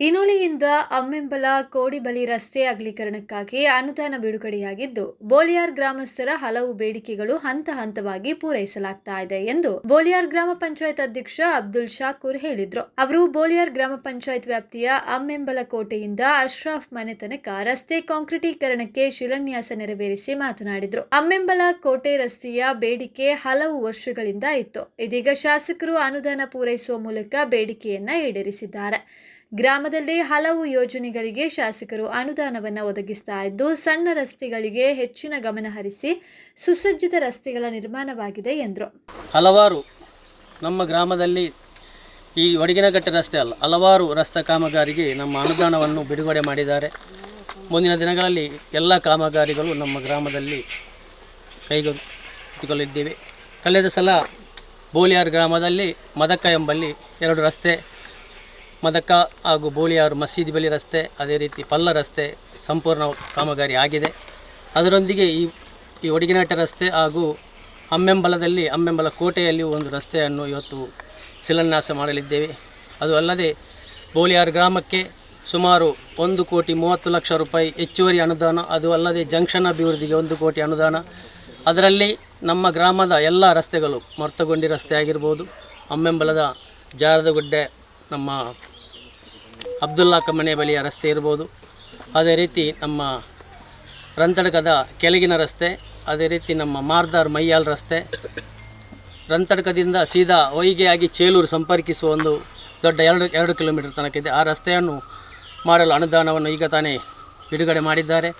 ಇನೋಲಿಯಿಂದ ಅಮ್ಮೆಂಬಲ ಕೋಡಿಬಲಿ ರಸ್ತೆ ಅಗಲೀಕರಣಕ್ಕಾಗಿ ಅನುದಾನ ಬಿಡುಗಡೆಯಾಗಿದ್ದು, ಬೋಲಿಯಾರ್ ಗ್ರಾಮಸ್ಥರ ಹಲವು ಬೇಡಿಕೆಗಳು ಹಂತ ಹಂತವಾಗಿ ಪೂರೈಸಲಾಗ್ತಾ ಇದೆ ಎಂದು ಬೋಲಿಯಾರ್ ಗ್ರಾಮ ಪಂಚಾಯತ್ ಅಧ್ಯಕ್ಷ ಅಬ್ದುಲ್ ಶಾಕೂರ್ ಹೇಳಿದ್ರು. ಅವರು ಬೋಲಿಯಾರ್ ಗ್ರಾಮ ಪಂಚಾಯತ್ ವ್ಯಾಪ್ತಿಯ ಅಮ್ಮೆಂಬಲ ಕೋಟೆಯಿಂದ ಅಶ್ರಾಫ್ ಮನೆ ತನಕ ರಸ್ತೆ ಕಾಂಕ್ರೀಟೀಕರಣಕ್ಕೆ ಶಿಲಾನ್ಯಾಸ ನೆರವೇರಿಸಿ ಮಾತನಾಡಿದ್ರು. ಅಮ್ಮೆಂಬಲ ಕೋಟೆ ರಸ್ತೆಯ ಬೇಡಿಕೆ ಹಲವು ವರ್ಷಗಳಿಂದ ಇತ್ತು. ಇದೀಗ ಶಾಸಕರು ಅನುದಾನ ಪೂರೈಸುವ ಮೂಲಕ ಬೇಡಿಕೆಯನ್ನ ಈಡೇರಿಸಿದ್ದಾರೆ. ಗ್ರಾಮದಲ್ಲಿ ಹಲವು ಯೋಜನೆಗಳಿಗೆ ಶಾಸಕರು ಅನುದಾನವನ್ನು ಒದಗಿಸ್ತಾ ಇದ್ದು, ಸಣ್ಣ ರಸ್ತೆಗಳಿಗೆ ಹೆಚ್ಚಿನ ಗಮನ ಹರಿಸಿ ಸುಸಜ್ಜಿತ ರಸ್ತೆಗಳ ನಿರ್ಮಾಣವಾಗಿದೆ ಎಂದರು. ಹಲವಾರು ನಮ್ಮ ಗ್ರಾಮದಲ್ಲಿ ಈ ಒಡಗಿನಘಟ್ಟ ರಸ್ತೆ ಅಲ್ಲ, ಹಲವಾರು ರಸ್ತೆ ಕಾಮಗಾರಿಗೆ ನಮ್ಮ ಅನುದಾನವನ್ನು ಬಿಡುಗಡೆ ಮಾಡಿದ್ದಾರೆ. ಮುಂದಿನ ದಿನಗಳಲ್ಲಿ ಎಲ್ಲ ಕಾಮಗಾರಿಗಳು ನಮ್ಮ ಗ್ರಾಮದಲ್ಲಿ ಕೈಗೆತ್ತಿಕೊಳ್ಳಿದ್ದೇವೆ ಕಳೆದ ಸಲ ಬೋಲಿಯಾರ್ ಗ್ರಾಮದಲ್ಲಿ ಮದಕ ಎಂಬಲ್ಲಿ ಎರಡು ರಸ್ತೆ ಮದಕ ಹಾಗೂ ಬೋಳಿಯಾರು ಮಸೀದಿ ಬಳಿ ರಸ್ತೆ, ಅದೇ ರೀತಿ ಪಲ್ಲ ರಸ್ತೆ ಸಂಪೂರ್ಣ ಕಾಮಗಾರಿ ಆಗಿದೆ. ಅದರೊಂದಿಗೆ ಈ ಈ ಒಡಗಿನಾಟ ರಸ್ತೆ ಹಾಗೂ ಅಮ್ಮೆಂಬಲದಲ್ಲಿ, ಅಮ್ಮೆಂಬಲ ಕೋಟೆಯಲ್ಲಿ ಒಂದು ರಸ್ತೆಯನ್ನು ಇವತ್ತು ಶಿಲಾನ್ಯಾಸ ಮಾಡಲಿದ್ದೇವೆ. ಅದು ಅಲ್ಲದೆ ಬೋಳಿಯಾರು ಗ್ರಾಮಕ್ಕೆ ಸುಮಾರು ಒಂದು ಕೋಟಿ ಮೂವತ್ತು ಲಕ್ಷ ರೂಪಾಯಿ ಹೆಚ್ಚುವರಿ ಅನುದಾನ, ಅದು ಅಲ್ಲದೆ ಜಂಕ್ಷನ್ ಅಭಿವೃದ್ಧಿಗೆ ಒಂದು ಕೋಟಿ ಅನುದಾನ. ಅದರಲ್ಲಿ ನಮ್ಮ ಗ್ರಾಮದ ಎಲ್ಲ ರಸ್ತೆಗಳು ಮರ್ತಗೊಂಡಿ ರಸ್ತೆ ಆಗಿರ್ಬೋದು. ಅಮ್ಮೆಂಬಲದ ಜಾರದಗುಡ್ಡೆ ನಮ್ಮ ಅಬ್ದುಲ್ಲಾ ಕಮನೆ ಬಳಿಯ ರಸ್ತೆ ಇರ್ಬೋದು. ಅದೇ ರೀತಿ ನಮ್ಮ ರಂತಡ್ಕದ ಕೆಳಗಿನ ರಸ್ತೆ, ಅದೇ ರೀತಿ ನಮ್ಮ ಮಾರ್ದಾರ್ ಮೈಯಾಲ್ ರಸ್ತೆ. ರಂತಡ್ಕದಿಂದ ಸೀದಾ ಹೊಯ್ಗೆಯಾಗಿ ಚೇಲೂರು ಸಂಪರ್ಕಿಸುವ ಒಂದು ದೊಡ್ಡ ಎರಡು ಎರಡು ಕಿಲೋಮೀಟರ್ ತನಕ ಇದೆ. ಆ ರಸ್ತೆಯನ್ನು ಮಾಡಲು ಅನುದಾನವನ್ನು ಈಗ ತಾನೇ ಬಿಡುಗಡೆ ಮಾಡಿದ್ದಾರೆ.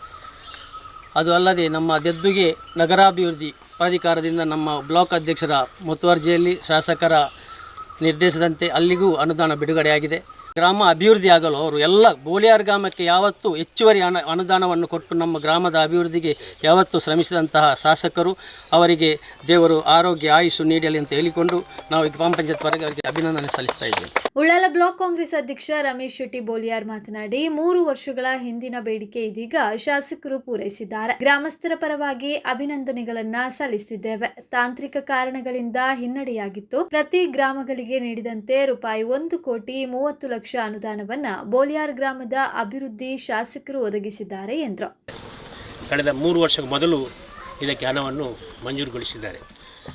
ಅದು ಅಲ್ಲದೆ ನಮ್ಮ ದೆದ್ದುಗೆ ನಗರಾಭಿವೃದ್ಧಿ ಪ್ರಾಧಿಕಾರದಿಂದ ನಮ್ಮ ಬ್ಲಾಕ್ ಅಧ್ಯಕ್ಷರ ಮುತುವರ್ಜಿಯಲ್ಲಿ ಶಾಸಕರ ನಿರ್ದೇಶದಂತೆ ಅಲ್ಲಿಗೂ ಅನುದಾನ ಬಿಡುಗಡೆಯಾಗಿದೆ. ಗ್ರಾಮ ಅಭಿವೃದ್ಧಿ ಆಗಲು ಅವರು ಎಲ್ಲ ಬೋಲಿಯಾರ್ ಗ್ರಾಮಕ್ಕೆ ಯಾವತ್ತೂ ಹೆಚ್ಚುವರಿ ಹಣ ಅನುದಾನವನ್ನು ಕೊಟ್ಟು ನಮ್ಮ ಗ್ರಾಮದ ಅಭಿವೃದ್ಧಿಗೆ ಯಾವತ್ತೂ ಶ್ರಮಿಸಿದಂತಹ ಶಾಸಕರು, ಅವರಿಗೆ ದೇವರು ಆರೋಗ್ಯ ಆಯುಷು ನೀಡಲಿ ಅಂತ ಹೇಳಿಕೊಂಡು ನಾವು ಗ್ರಾಮ ಪಂಚಾಯತ್ ಅವರಿಗೆ ಅಭಿನಂದನೆ ಸಲ್ಲಿಸ್ತಾ ಇದ್ದೇವೆ. ಉಳ್ಳಾಲ ಬ್ಲಾಕ್ ಕಾಂಗ್ರೆಸ್ ಅಧ್ಯಕ್ಷ ರಮೇಶ್ ಶೆಟ್ಟಿ ಬೋಲಿಯಾರ್ ಮಾತನಾಡಿ, ಮೂರು ವರ್ಷಗಳ ಹಿಂದಿನ ಬೇಡಿಕೆ ಇದೀಗ ಶಾಸಕರು ಪೂರೈಸಿದ್ದಾರೆ. ಗ್ರಾಮಸ್ಥರ ಪರವಾಗಿ ಅಭಿನಂದನೆಗಳನ್ನ ಸಲ್ಲಿಸಿದ್ದೇವೆ ತಾಂತ್ರಿಕ ಕಾರಣಗಳಿಂದ ಹಿನ್ನಡೆಯಾಗಿತ್ತು. ಪ್ರತಿ ಗ್ರಾಮಗಳಿಗೆ ನೀಡಿದಂತೆ ರೂಪಾಯಿ ಒಂದು ಕೋಟಿ ಮೂವತ್ತು ಲಕ್ಷ ಅನುದಾನವನ್ನ ಬೋಲಿಯಾರ್ ಗ್ರಾಮದ ಅಭಿವೃದ್ಧಿ ಶಾಸಕರು ಒದಗಿಸಿದ್ದಾರೆ ಎಂದರು. ಕಳೆದ ಮೂರು ವರ್ಷ ಮೊದಲು ಇದಕ್ಕೆ ಹಣವನ್ನು ಮಂಜೂರುಗೊಳಿಸಿದ್ದಾರೆ.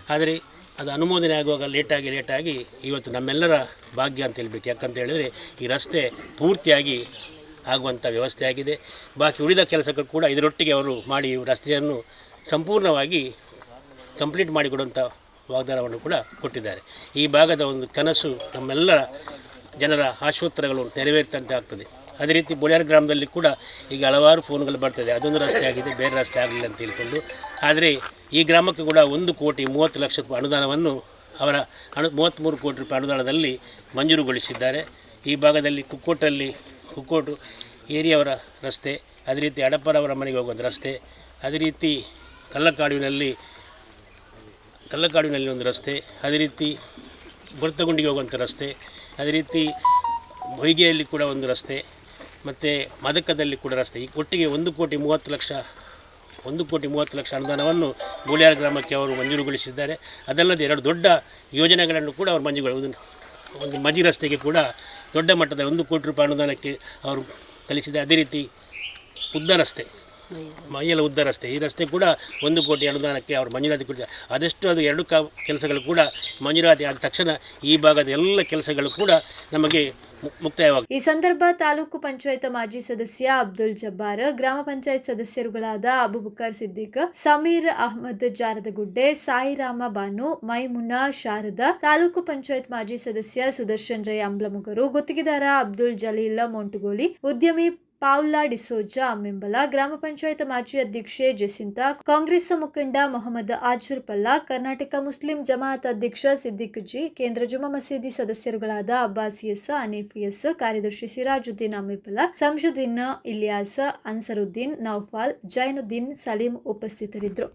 ಆದರೆ ಅದು ಅನುಮೋದನೆ ಆಗುವಾಗ ಲೇಟಾಗಿ ಲೇಟಾಗಿ ಇವತ್ತು ನಮ್ಮೆಲ್ಲರ ಭಾಗ್ಯ ಅಂತ ಹೇಳಬೇಕು. ಯಾಕಂತ ಹೇಳಿದರೆ ಈ ರಸ್ತೆ ಪೂರ್ತಿಯಾಗಿ ಆಗುವಂಥ ವ್ಯವಸ್ಥೆ ಆಗಿದೆ. ಬಾಕಿ ಉಳಿದ ಕೆಲಸಗಳು ಕೂಡ ಇದರೊಟ್ಟಿಗೆ ಅವರು ಮಾಡಿ ರಸ್ತೆಯನ್ನು ಸಂಪೂರ್ಣವಾಗಿ ಕಂಪ್ಲೀಟ್ ಮಾಡಿಕೊಡುವಂಥ ವಾಗ್ದಾನವನ್ನು ಕೂಡ ಕೊಟ್ಟಿದ್ದಾರೆ. ಈ ಭಾಗದ ಒಂದು ಕನಸು ನಮ್ಮೆಲ್ಲರ ಜನರ ಆಶೋತ್ತರಗಳು ನೆರವೇರ್ತಂತೆ ಆಗ್ತದೆ. ಅದೇ ರೀತಿ ಬೊಳ್ಯಾರ್ ಗ್ರಾಮದಲ್ಲಿ ಕೂಡ ಈಗ ಹಲವಾರು ಫೋನ್ಗಳು ಬರ್ತದೆ. ಅದೊಂದು ರಸ್ತೆ ಆಗಿದೆ, ಬೇರೆ ರಸ್ತೆ ಆಗಲಿಲ್ಲ ಅಂತ ಹೇಳ್ಕೊಂಡು. ಆದರೆ ಈ ಗ್ರಾಮಕ್ಕೆ ಕೂಡ ಒಂದು ಕೋಟಿ ಮೂವತ್ತು ಲಕ್ಷ ರೂಪಾಯಿ ಅನುದಾನವನ್ನು ಅವರ ಅನು ಮೂವತ್ತ್ಮೂರು ಕೋಟಿ ರೂಪಾಯಿ ಅನುದಾನದಲ್ಲಿ ಮಂಜೂರುಗೊಳಿಸಿದ್ದಾರೆ. ಈ ಭಾಗದಲ್ಲಿ ಕುಕ್ಕೋಟಲ್ಲಿ, ಕುಕ್ಕೋಟು ಏರಿಯವರ ರಸ್ತೆ, ಅದೇ ರೀತಿ ಅಡಪ್ಪರವರ ಮನೆಗೆ ಹೋಗುವಂಥ ರಸ್ತೆ, ಅದೇ ರೀತಿ ಕಲ್ಲಕಾಡುವಿನಲ್ಲಿ ಕಲ್ಲಕಾಡುವಿನಲ್ಲಿ ಒಂದು ರಸ್ತೆ, ಅದೇ ರೀತಿ ಬರ್ತಗುಂಡಿಗೆ ಹೋಗುವಂಥ ರಸ್ತೆ ಅದೇ ರೀತಿ ಬೊಯ್ಗೆಯಲ್ಲಿ ಕೂಡ ಒಂದು ರಸ್ತೆ, ಮತ್ತು ಮದಕದಲ್ಲಿ ಕೂಡ ರಸ್ತೆ. ಈ ಒಟ್ಟಿಗೆ ಒಂದು ಕೋಟಿ ಮೂವತ್ತು ಲಕ್ಷ, ಒಂದು ಕೋಟಿ ಮೂವತ್ತು ಲಕ್ಷ ಅನುದಾನವನ್ನು ಗೋಳಿಯಾರ ಗ್ರಾಮಕ್ಕೆ ಅವರು ಮಂಜೂರುಗೊಳಿಸಿದ್ದಾರೆ. ಅದಲ್ಲದೆ ಎರಡು ದೊಡ್ಡ ಯೋಜನೆಗಳನ್ನು ಕೂಡ ಅವರು ಮಂಜೂರು ಒಂದು ಮಜಿ ರಸ್ತೆಗೆ ಕೂಡ ದೊಡ್ಡ ಮಟ್ಟದ ಒಂದು ಕೋಟಿ ರೂಪಾಯಿ ಅನುದಾನಕ್ಕೆ ಅವರು ಕಲಿಸಿದೆ ಅದೇ ರೀತಿ ಉದ್ದ ರಸ್ತೆ. ಮೈಯಲ ಉದ್ದ ರಸ್ತೆ ಈ ರಸ್ತೆ ಕೂಡ ಒಂದು ಕೋಟಿ ಅನುದಾನಕ್ಕೆ ಅವರು ಮಂಜೂರಾತಿ ಕೊಟ್ಟಿದ್ದಾರೆ. ಆದಷ್ಟು ಅದು ಎರಡು ಕಾ ಕೆಲಸಗಳು ಕೂಡ ಮಂಜೂರಾತಿ ಆದ ತಕ್ಷಣ ಈ ಭಾಗದ ಎಲ್ಲ ಕೆಲಸಗಳು ಕೂಡ ನಮಗೆ ಮುಕ್ತಾಯವಾಗಿದೆ ಈ ಸಂದರ್ಭ ತಾಲೂಕು ಪಂಚಾಯತ್ ಮಾಜಿ ಸದಸ್ಯ ಅಬ್ದುಲ್ ಜಬ್ಬಾರ್ ಗ್ರಾಮ ಪಂಚಾಯತ್ ಸದಸ್ಯರುಗಳಾದ ಅಬುಬಕರ್ ಸಿದ್ದಿಕ್ ಸಮೀರ್ ಅಹಮದ್ ಜಾರದಗುಡ್ಡೆ ಸಾಯಿರಾಮ ಬಾನು ಮೈಮುನಾ ಶಾರದಾ ತಾಲೂಕು ಪಂಚಾಯತ್ ಮಾಜಿ ಸದಸ್ಯ ಸುದರ್ಶನ್ ರೈ ಅಂಬ್ಲಮುಗರು ಗುತ್ತಿಗೆದಾರ ಅಬ್ದುಲ್ ಜಲೀಲ್ ಮೊಂಟುಗೋಳಿ ಉದ್ಯಮಿ ಪಾವ್ಲಾ ಡಿಸೋಜಾ ಮೆಂಬಲ ಗ್ರಾಮ ಪಂಚಾಯತ್ ಮಾಜಿ ಅಧ್ಯಕ್ಷೆ ಜೆಸಿಂತಾ ಕಾಂಗ್ರೆಸ್ ಮುಖಂಡ ಮೊಹಮ್ಮದ್ ಆಜರ್ ಪಲ್ಲಾ, ಕರ್ನಾಟಕ ಮುಸ್ಲಿಂ ಜಮಾಅತ್ ಅಧ್ಯಕ್ಷ ಸಿದ್ದಿಕ್ ಜಿ, ಕೇಂದ್ರ ಜುಮಾ ಮಸೀದಿ ಸದಸ್ಯರುಗಳಾದ ಅಬ್ಬಾಸ್ ಎಸ್, ಅನೀಫ್ ಎಸ್, ಕಾರ್ಯದರ್ಶಿ ಸಿರಾಜುದ್ದೀನ್ ಅಮಿಪಲ್ಲ ಸಂಶುದ್ದೀನ್ ಇಲಿಯಾಸ್, ಅನ್ಸರುದ್ದೀನ್ ನೌಫಾಲ್, ಜೈನುದ್ದೀನ್ ಸಲೀಂ ಉಪಸ್ಥಿತರಿದ್ದರು.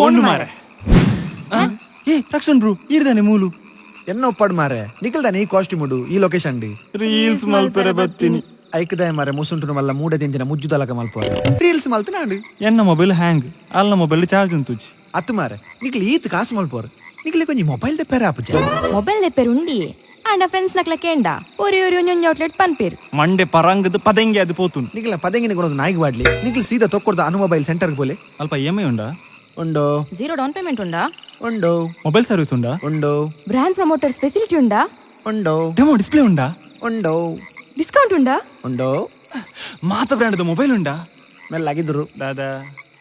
ಪೋನ್ ಮಾರ. ಏ ರಕ್ಷಣ್ ಬ್ರೂ ಇಡ್ದಾನೆ ಮೂಲು. ಎನ್ನ ಒಪ್ಪಾಡು ಮಾರೆ. ನಿಖಲ್ದಾನೆ ಈ ಕಾಸ್ಟ್ಯೂಮ್ ಉಡು ಈ ಲೊಕೇಶನ್ ಡಿ. ರೀಲ್ಸ್ ಮಲ್ಪೆರೆ ಬತ್ತೀನಿ ಐಕದಾಯ ಮಾರೆ ಮುಸುಂಟು ಮಲ್ಲ ಮೂಡ ತಿಂತಿನ ಮುಜ್ಜು ತಲಕ ಮಲ್ಪೋರೆ ರೀಲ್ಸ್ ಮಲ್ತನ ಅಂಡು ಎನ್ನ ಮೊಬೈಲ್ ಹ್ಯಾಂಗ್ ಅಲ್ಲ ಮೊಬೈಲ್ ಚಾರ್ಜ್ ಉಂತುಜಿ ಅತ್ತು ಮಾರೆ ನಿಖಲ್ ಈತ್ ಕಾಸು ಮಲ್ಪೋರ್ ನಿಖಲ್ ಕೊಂಚ ಮೊಬೈಲ್ ದೆಪ್ಪೆರೆ ಆಪುಜ. ಮೊಬೈಲ್ ದೆಪ್ಪೆರು ಉಂಡಿ. ಆಂಡ ಫ್ರೆಂಡ್ಸ್ ನಕ್ಲ ಕೇಂಡ. ಒರಿ ಒರಿ ಒಂಜೊಂಜಿ ಔಟ್ಲೆಟ್ ಪನ್ಪೇರು. ಮಂಡೆ ಪರಂಗದ ಪದಂಗಿ ಅದು ಪೋತುನ್. ನಿಖಲ ಪದಂಗಿನ ಕೊಡೋದು ನಾಯಿಗೆ ವಾಡ್ಲಿ. ನಿಖಲ್ ಸೀದಾ ತೊಕ್ಕೊಡ್ದ ಅನು ಮೊಬೈಲ್ ಸೆಂಟರ್ ಬೋಲೆ ಅಲ್ಪ ಇ ಎಂ ಐ ಉಂಡಾ? ಉಂಡೋ. జీరో ಡೌನ್ ಪೇಮೆಂಟ್ ಉಂಡಾ? ಉಂಡೋ. ಮೊಬೈಲ್ ಸರ್ವಿಸ್ ಉಂಡಾ? ಉಂಡೋ. ಬ್ರ್ಯಾಂಡ್ ప్రమోటర్స్ ಫೆಸಿಲಿಟಿ ಉಂಡಾ? ಉಂಡೋ. డెమో ಡಿಸ್ಪ್ಲೇ ಉಂಡಾ? ಉಂಡೋ. ಡಿಸ್ಕೌಂಟ್ ಉಂಡಾ? ಉಂಡೋ. ಮಾತ ಬ್ರ್ಯಾಂಡ್ ಮೊಬೈಲ್ ಉಂಡಾ? ಮೆಲ್ಲಾಗಿದ್ರು. ದಾದಾ.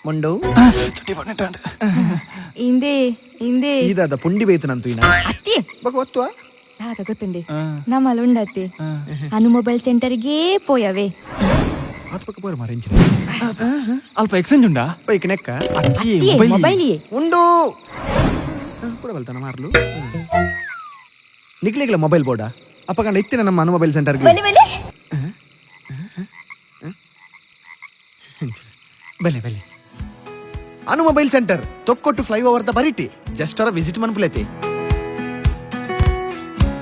ಉಂಡೋ. ಚುಟ್ಟಿ ಬಣ್ಣಟಾಂಡ್ ಇಂದೆ ಇಂದೆ ಈದಾದ ಪುಂಡಿ ಬೇಯ್ತನಂತು ಇನ್ನ. ಅತ್ತಿ. ಬಗ ಒತ್ತುವ. ದಾದ ಗೊತ್ತುಂಡೆ. ನಮ್ಮಲ್ಲಿ ಉಂಡತ್ತಿ ಅನು ಮೊಬೈಲ್ ಸೆಂಟರ್ಗೆ ಪೋಯವೆ. ಪಕ್ಕ ಬೋರ್ ಮಾರೆ ಇಂಚಿನ ಅಲ್ಪ ಎಕ್ಸ್ಚೇಂಜ್ ಉಂಡಾ ಬೈಕ್ ನೆಕ್ಕ ಅಕ್ಕಿ ಮೊಬೈಲ್ ಮೊಬೈಲಿಯೇ ಉಂಡು ಕೂಡ ಬಲ್ತಾನ ಮಾರ್ಲು ನಿಕ್ಲಿಗ್ಲ ಮೊಬೈಲ್ ಬೋರ್ಡ ಅಪ್ಪ ಕಂಡ ಇತ್ತಿನ ನಮ್ಮ ಅನು ಮೊಬೈಲ್ ಸೆಂಟರ್ಗೆ ಬೆಲೆ ಬೆಲೆ ಅನು mobile centre Thokkottu flyover ದ ಬರಿಟಿ ಜಸ್ಟ್ ಅವರ ವಿಸಿಟ್ ಮನ್ಪುಲೈತಿ